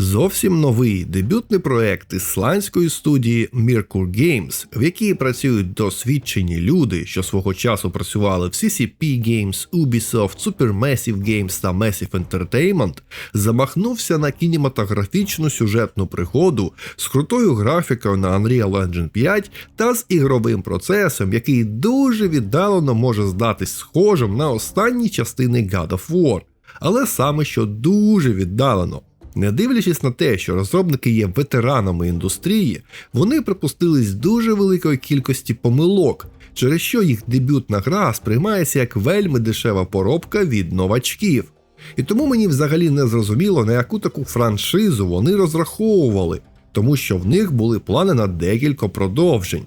Зовсім новий дебютний проект ісландської студії Mercur Games, в якій працюють досвідчені люди, що свого часу працювали в CCP Games, Ubisoft, Supermassive Games та Massive Entertainment, замахнувся на кінематографічну сюжетну пригоду з крутою графікою на Unreal Engine 5 та з ігровим процесом, який дуже віддалено може здатись схожим на останні частини God of War, але саме що дуже віддалено. Не дивлячись на те, що розробники є ветеранами індустрії, вони припустились дуже великої кількості помилок, через що їх дебютна гра сприймається як вельми дешева поробка від новачків. І тому мені взагалі не зрозуміло, на яку таку франшизу вони розраховували, тому що в них були плани на декілька продовжень.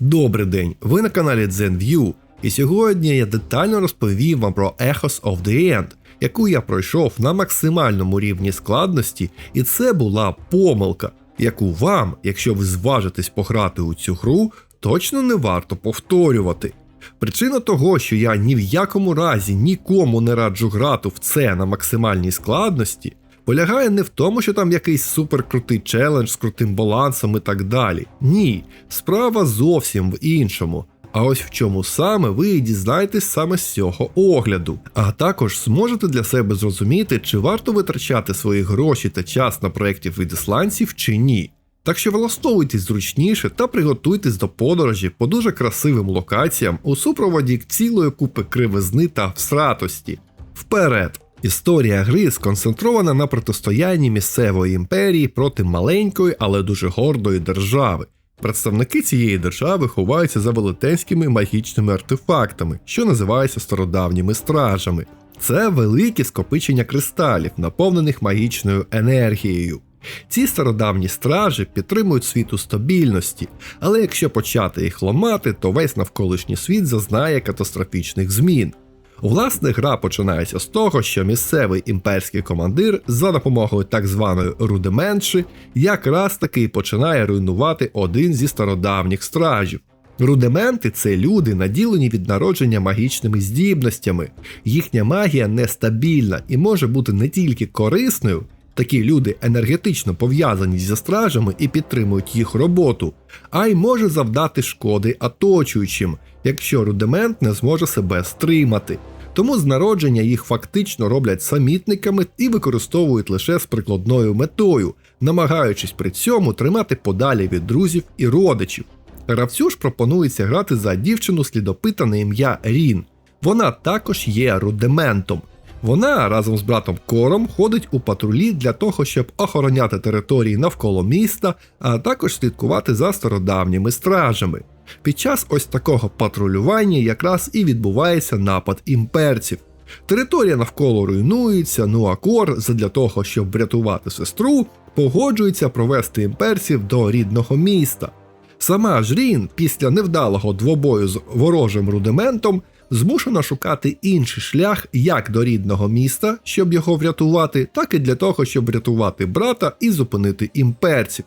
Добрий день, ви на каналі ZenView, і сьогодні я детально розповім вам про Echoes of the End, яку я пройшов на максимальному рівні складності, і це була помилка, яку вам, якщо ви зважитесь пограти у цю гру, точно не варто повторювати. Причина того, що я ні в якому разі нікому не раджу грати в це на максимальній складності, полягає не в тому, що там якийсь суперкрутий челендж з крутим балансом і так далі. Ні, справа зовсім в іншому. А ось в чому саме ви дізнаєтесь саме з цього огляду. А також зможете для себе зрозуміти, чи варто витрачати свої гроші та час на проєктів від ісландців чи ні. Так що влаштовуйтесь зручніше та приготуйтесь до подорожі по дуже красивим локаціям у супроводі цілої купи кривизни та всратості. Вперед! Історія гри сконцентрована на протистоянні місцевої імперії проти маленької, але дуже гордої держави. Представники цієї держави ховаються за велетенськими магічними артефактами, що називаються стародавніми стражами. Це великі скопичення кристалів, наповнених магічною енергією. Ці стародавні стражі підтримують світ у стабільності, але якщо почати їх ламати, то весь навколишній світ зазнає катастрофічних змін. Власне, гра починається з того, що місцевий імперський командир за допомогою так званої рудименші якраз таки починає руйнувати один зі стародавніх стражів. Рудименти це люди, наділені від народження магічними здібностями. Їхня магія нестабільна і може бути не тільки корисною, такі люди енергетично пов'язані зі стражами і підтримують їх роботу, а й може завдати шкоди оточуючим, якщо рудимент не зможе себе стримати. Тому з народження їх фактично роблять самітниками і використовують лише з прикладною метою, намагаючись при цьому тримати подалі від друзів і родичів. Гравцю ж пропонується грати за дівчину слідопита на ім'я Рін. Вона також є рудиментом. Вона разом з братом Кором ходить у патрулі для того, щоб охороняти території навколо міста, а також слідкувати за стародавніми стражами. Під час ось такого патрулювання якраз і відбувається напад імперців. Територія навколо руйнується, ну а Кор, задля того, щоб врятувати сестру, погоджується провести імперців до рідного міста. Сама Жрін після невдалого двобою з ворожим рудиментом змушена шукати інший шлях як до рідного міста, щоб його врятувати, так і для того, щоб врятувати брата і зупинити імперців.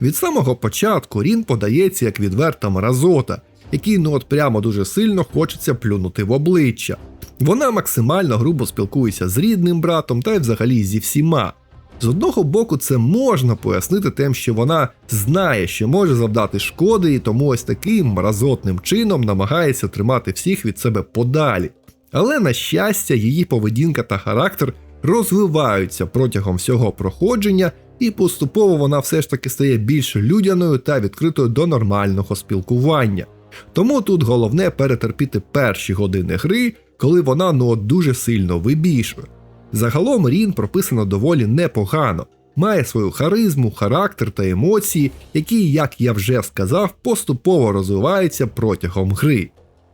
Від самого початку Рін подається як відверта мразота, який ну от прямо дуже сильно хочеться плюнути в обличчя. Вона максимально грубо спілкується з рідним братом та й взагалі зі всіма. З одного боку, це можна пояснити тим, що вона знає, що може завдати шкоди, і тому ось таким мразотним чином намагається тримати всіх від себе подалі. Але на щастя, її поведінка та характер розвиваються протягом всього проходження, і поступово вона все ж таки стає більш людяною та відкритою до нормального спілкування. Тому тут головне перетерпіти перші години гри, коли вона ну дуже сильно вибішує. Загалом Рін прописано доволі непогано, має свою харизму, характер та емоції, які, як я вже сказав, поступово розвиваються протягом гри.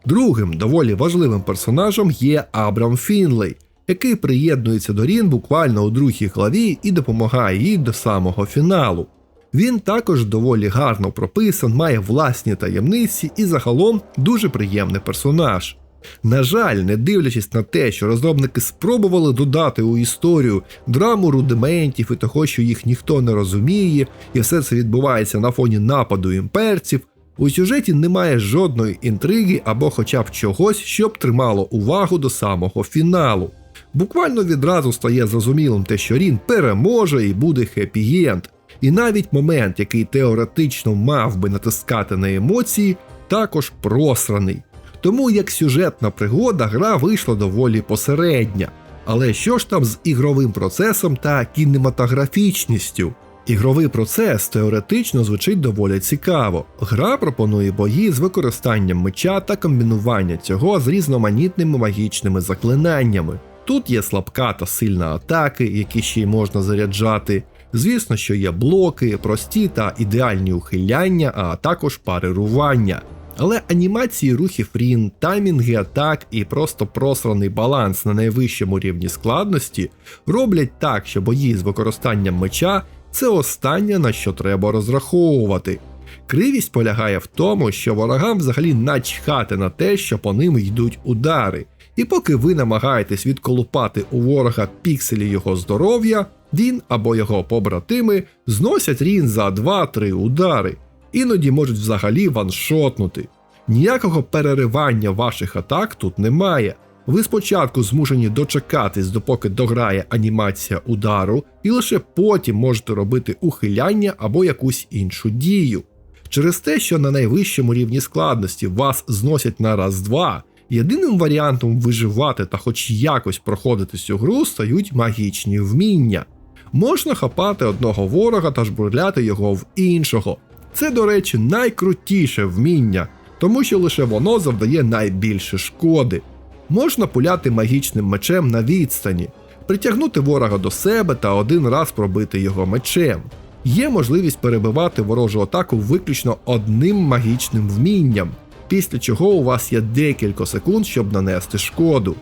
Другим доволі важливим персонажем є Абрам Фінлей, який приєднується до Рін буквально у другій главі і допомагає їй до самого фіналу. Він також доволі гарно прописан, має власні таємниці і загалом дуже приємний персонаж. На жаль, не дивлячись на те, що розробники спробували додати у історію драму рудиментів і того, що їх ніхто не розуміє, і все це відбувається на фоні нападу імперців, у сюжеті немає жодної інтриги або хоча б чогось, щоб тримало увагу до самого фіналу. Буквально відразу стає зрозумілим те, що Рін переможе і буде хеппі-енд. І навіть момент, який теоретично мав би натискати на емоції, також просраний. Тому як сюжетна пригода гра вийшла доволі посередня. Але що ж там з ігровим процесом та кінематографічністю? Ігровий процес теоретично звучить доволі цікаво. Гра пропонує бої з використанням меча та комбінування цього з різноманітними магічними заклинаннями. Тут є слабка та сильна атаки, які ще й можна заряджати. Звісно, що є блоки, прості та ідеальні ухиляння, а також парирування. Але анімації рухів Рін, таймінги атак і просто просраний баланс на найвищому рівні складності роблять так, що бої з використанням меча це останнє на що треба розраховувати. Кривість полягає в тому, що ворогам взагалі начхати на те, що по ним йдуть удари. І поки ви намагаєтесь відколупати у ворога пікселі його здоров'я, він або його побратими зносять рін за 2-3 удари, іноді можуть взагалі ваншотнути. Ніякого переривання ваших атак тут немає. Ви спочатку змушені дочекатись, допоки дограє анімація удару, і лише потім можете робити ухиляння або якусь іншу дію. Через те, що на найвищому рівні складності вас зносять на раз-два, єдиним варіантом виживати та хоч якось проходити цю гру стають магічні вміння. Можна хапати одного ворога та жбурляти його в іншого. Це, до речі, найкрутіше вміння, тому що лише воно завдає найбільше шкоди. Можна пуляти магічним мечем на відстані, притягнути ворога до себе та один раз пробити його мечем. Є можливість перебивати ворожу атаку виключно одним магічним вмінням, після чого у вас є декілька секунд, щоб нанести шкоду.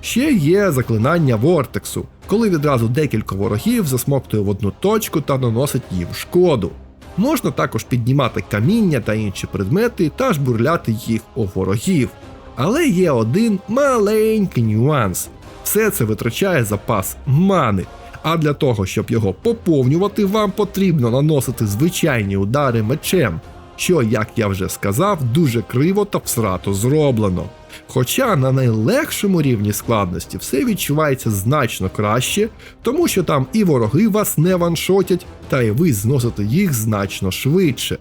Ще є заклинання Вортексу, коли відразу декілька ворогів засмоктує в одну точку та наносить їм шкоду. Можна також піднімати каміння та інші предмети та жбурляти їх у ворогів. Але є один маленький нюанс: все це витрачає запас мани. А для того, щоб його поповнювати, вам потрібно наносити звичайні удари мечем, що, як я вже сказав, дуже криво та всрато зроблено. Хоча на найлегшому рівні складності все відчувається значно краще, тому що там і вороги вас не ваншотять, та й ви зносите їх значно швидше.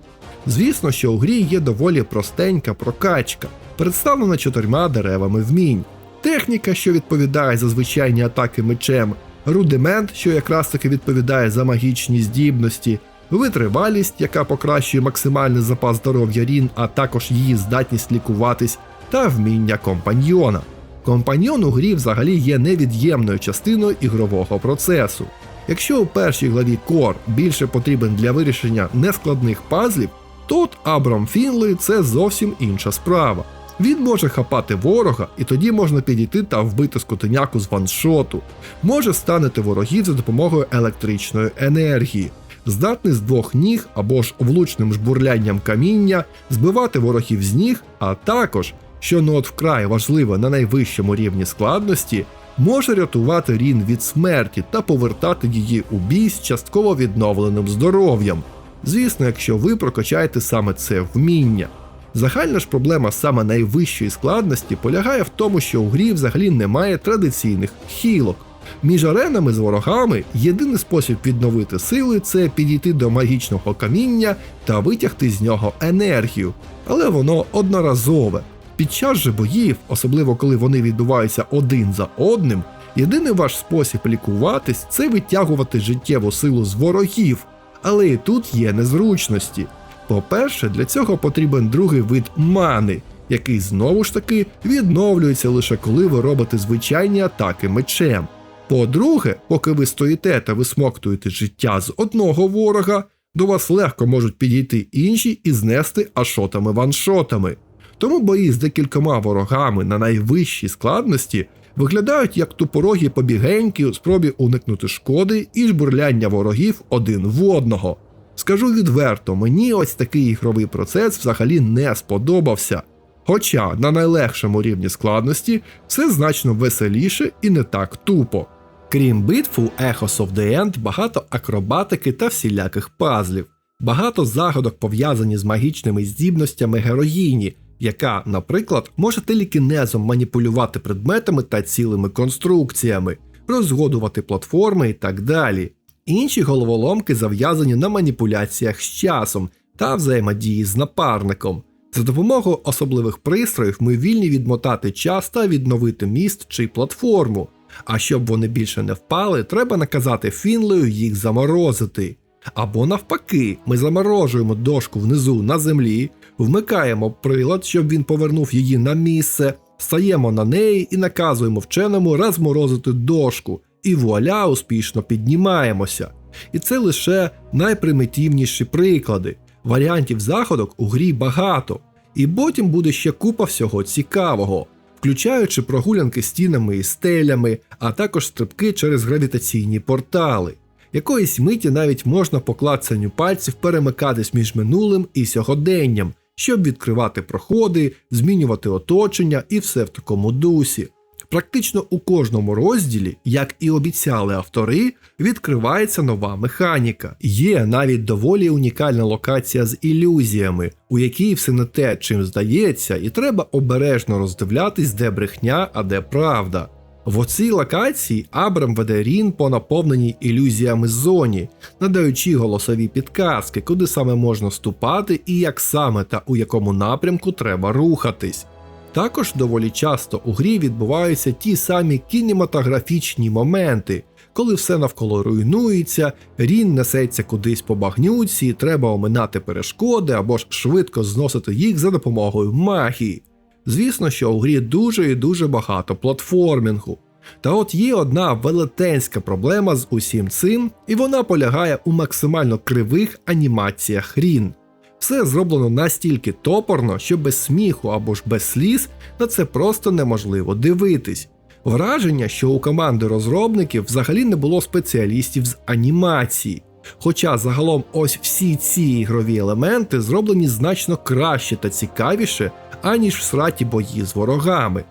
Звісно, що у грі є доволі простенька прокачка, представлена чотирма деревами вмінь. Техніка, що відповідає за звичайні атаки мечем, рудимент, що якраз таки відповідає за магічні здібності, витривалість, яка покращує максимальний запас здоров'я Рін, а також її здатність лікуватись, та вміння компаньйона. Компаньйон у грі взагалі є невід'ємною частиною ігрового процесу. Якщо у першій главі Кор більше потрібен для вирішення нескладних пазлів, тут Абрам Фінли це зовсім інша справа. Він може хапати ворога, і тоді можна підійти та вбити скотиняку з ваншоту, може станити ворогів за допомогою електричної енергії, здатний з двох ніг або ж влучним жбурлянням каміння збивати ворогів з ніг, а також, що ну от вкрай важливо на найвищому рівні складності, може рятувати Рін від смерті та повертати її у бій з частково відновленим здоров'ям. Звісно, якщо ви прокачаєте саме це вміння. Загальна ж проблема саме найвищої складності полягає в тому, що у грі взагалі немає традиційних хілок. Між аренами з ворогами єдиний спосіб відновити сили це підійти до магічного каміння та витягти з нього енергію, але воно одноразове. Під час же боїв, особливо коли вони відбуваються один за одним, єдиний ваш спосіб лікуватись це витягувати життєву силу з ворогів, але і тут є незручності. По-перше, для цього потрібен другий вид мани, який знову ж таки відновлюється лише коли ви робите звичайні атаки мечем. По-друге, поки ви стоїте та висмоктуєте життя з одного ворога, до вас легко можуть підійти інші і знести ашотами-ваншотами. Тому бої з декількома ворогами на найвищій складності виглядають як тупорогі побігеньки у спробі уникнути шкоди і жбурляння ворогів один в одного. Скажу відверто, мені ось такий ігровий процес взагалі не сподобався. Хоча на найлегшому рівні складності все значно веселіше і не так тупо. Крім битв у Echoes of the End багато акробатики та всіляких пазлів, багато загадок пов'язані з магічними здібностями героїні, яка, наприклад, може телекінезом маніпулювати предметами та цілими конструкціями, розгодувати платформи і так далі. Інші головоломки зав'язані на маніпуляціях з часом та взаємодії з напарником. За допомогою особливих пристроїв ми вільні відмотати час та відновити міст чи платформу. А щоб вони більше не впали, треба наказати Фінлею їх заморозити. Або навпаки, ми заморожуємо дошку внизу на землі, вмикаємо прилад, щоб він повернув її на місце, стаємо на неї і наказуємо вченому розморозити дошку, і вуаля успішно піднімаємося. І це лише найпримітивніші приклади. Варіантів заходок у грі багато, і потім буде ще купа всього цікавого, включаючи прогулянки стінами і стелями, а також стрибки через гравітаційні портали. Якоїсь миті навіть можна по клацанню пальців перемикатись між минулим і сьогоденням, щоб відкривати проходи, змінювати оточення і все в такому дусі. Практично у кожному розділі, як і обіцяли автори, відкривається нова механіка. Є навіть доволі унікальна локація з ілюзіями, у якій все не те, чим здається, і треба обережно роздивлятись, де брехня, а де правда. В оцій локації Абрам веде Рін по наповненій ілюзіями зоні, надаючи голосові підказки, куди саме можна ступати і як саме та у якому напрямку треба рухатись. Також доволі часто у грі відбуваються ті самі кінематографічні моменти, коли все навколо руйнується, Рін несеться кудись по багнюці, треба оминати перешкоди або ж швидко зносити їх за допомогою магії. Звісно, що у грі дуже і дуже багато платформінгу. Та от є одна велетенська проблема з усім цим, і вона полягає у максимально кривих анімаціях Рін. Все зроблено настільки топорно, що без сміху або ж без сліз на це просто неможливо дивитись. Враження, що у команди розробників взагалі не було спеціалістів з анімації. Хоча загалом ось всі ці ігрові елементи зроблені значно краще та цікавіше, аніж в сраті бої з ворогами.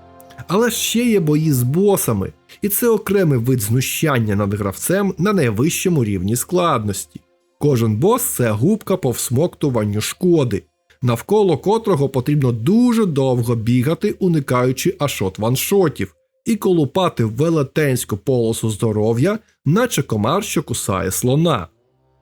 Але ще є бої з босами, і це окремий вид знущання над гравцем на найвищому рівні складності. Кожен бос це губка по всмоктуванню шкоди, навколо котрого потрібно дуже довго бігати, уникаючи ашот ваншотів, і колупати велетенську полосу здоров'я, наче комар, що кусає слона.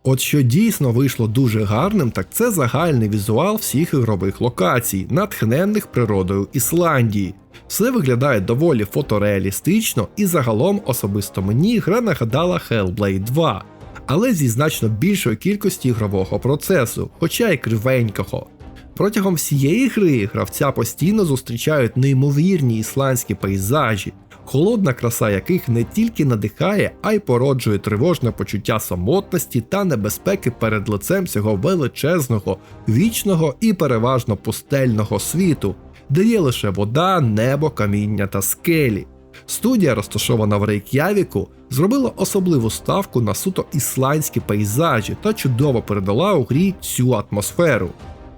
От що дійсно вийшло дуже гарним, так це загальний візуал всіх ігрових локацій, натхненних природою Ісландії. Все виглядає доволі фотореалістично, і загалом особисто мені гра нагадала Hellblade 2, але зі значно більшою кількості ігрового процесу, хоча й кривенького. Протягом всієї гри гравця постійно зустрічають неймовірні ісландські пейзажі, холодна краса яких не тільки надихає, а й породжує тривожне почуття самотності та небезпеки перед лицем цього величезного, вічного і переважно пустельного світу, де є лише вода, небо, каміння та скелі. Студія, розташована в Рейк'явіку, зробила особливу ставку на суто ісландські пейзажі та чудово передала у грі цю атмосферу.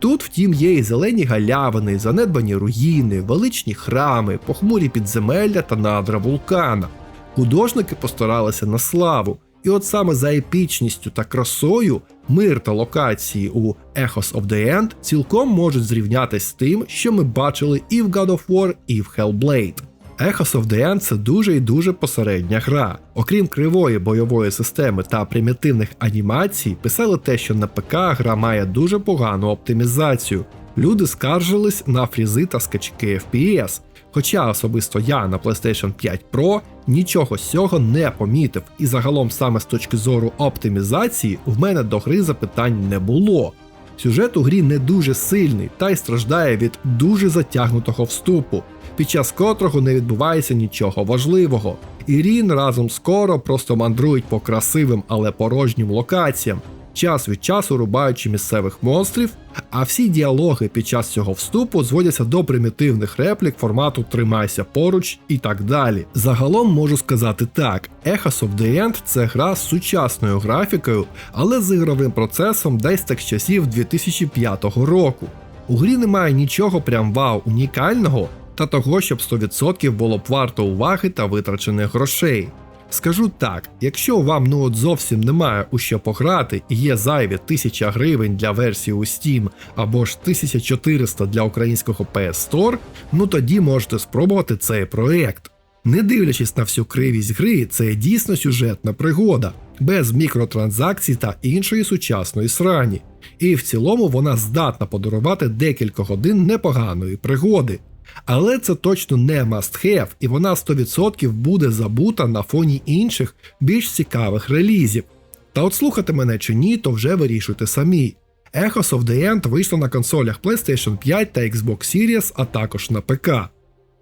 Тут, втім, є і зелені галявини, занедбані руїни, величні храми, похмурі підземелля та надра вулкана. Художники постаралися на славу, і от саме за епічністю та красою мир та локації у Echoes of the End цілком можуть зрівнятися з тим, що ми бачили і в God of War, і в Hellblade. Echoes of the End – це дуже і дуже посередня гра. Окрім кривої бойової системи та примітивних анімацій, писали те, що на ПК гра має дуже погану оптимізацію. Люди скаржились на фрізи та скачки FPS. Хоча особисто я на PlayStation 5 Pro нічого з цього не помітив, і загалом саме з точки зору оптимізації в мене до гри запитань не було. Сюжет у грі не дуже сильний та й страждає від дуже затягнутого вступу, під час котрого не відбувається нічого важливого. Ірін разом з Коро просто мандрують по красивим, але порожнім локаціям, час від часу рубаючи місцевих монстрів, а всі діалоги під час цього вступу зводяться до примітивних реплік формату Тримайся поруч і так далі. Загалом можу сказати так: Echoes of the End це гра з сучасною графікою, але з ігровим процесом десь так з часів 2005 року. У грі немає нічого прям вау унікального та того, щоб 100% було б варто уваги та витрачених грошей. Скажу так, якщо вам ну от зовсім немає у що пограти і є зайві 1000 гривень для версії у Steam або ж 1400 для українського PS Store, ну тоді можете спробувати цей проект. Не дивлячись на всю кривість гри, це дійсно сюжетна пригода, без мікротранзакцій та іншої сучасної срані. І в цілому вона здатна подарувати декілька годин непоганої пригоди. Але це точно не must have, і вона 100% буде забута на фоні інших більш цікавих релізів. Та от слухати мене чи ні, то вже вирішуйте самі. Echoes of the End вийшло на консолях PlayStation 5 та Xbox Series, а також на ПК.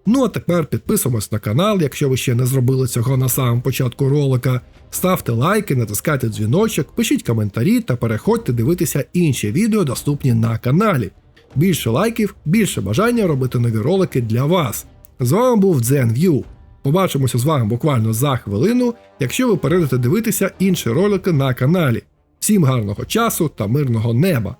Ну а тепер підписуємось на канал, якщо ви ще не зробили цього на самому початку ролика. Ставте лайки, натискайте дзвіночок, пишіть коментарі та переходьте дивитися інші відео, доступні на каналі. Більше лайків, більше бажання робити нові ролики для вас. З вами був ZenView. Побачимося з вами буквально за хвилину, якщо ви перейдете дивитися інші ролики на каналі. Всім гарного часу та мирного неба!